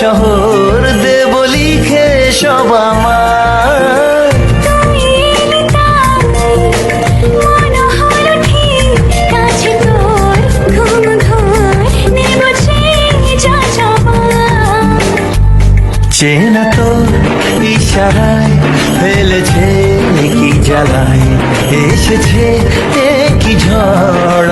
শহর দেব লিখে সব আমার। চেনা তো ইশারায় ফেলেছে কি জ্বালায় এসেছে কি ঝড়।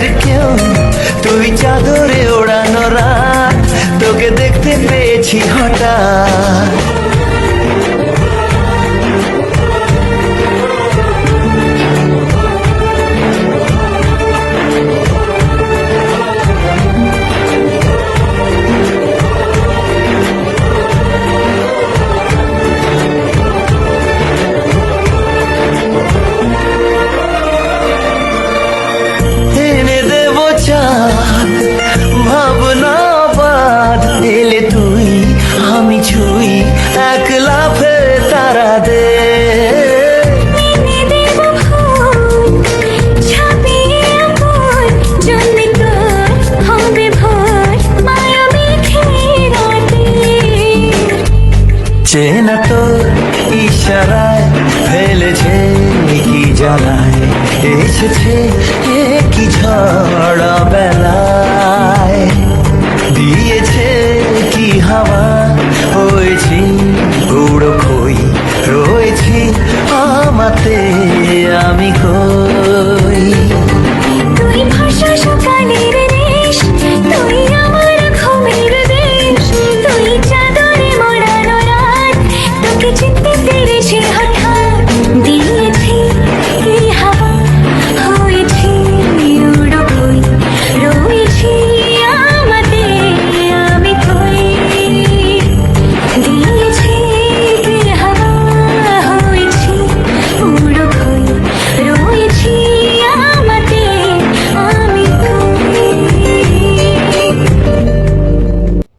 কাছের কেউ তুই চাদরে ওড়ানো রাত তোকে দেখতে পেয়েছি হঠাৎ। ছুই এক লাফে তারা দে। তোর চেনা তো ইশারায় ফেলেছে কি জ্বালায় এসেছে কি ঝড় বেলায়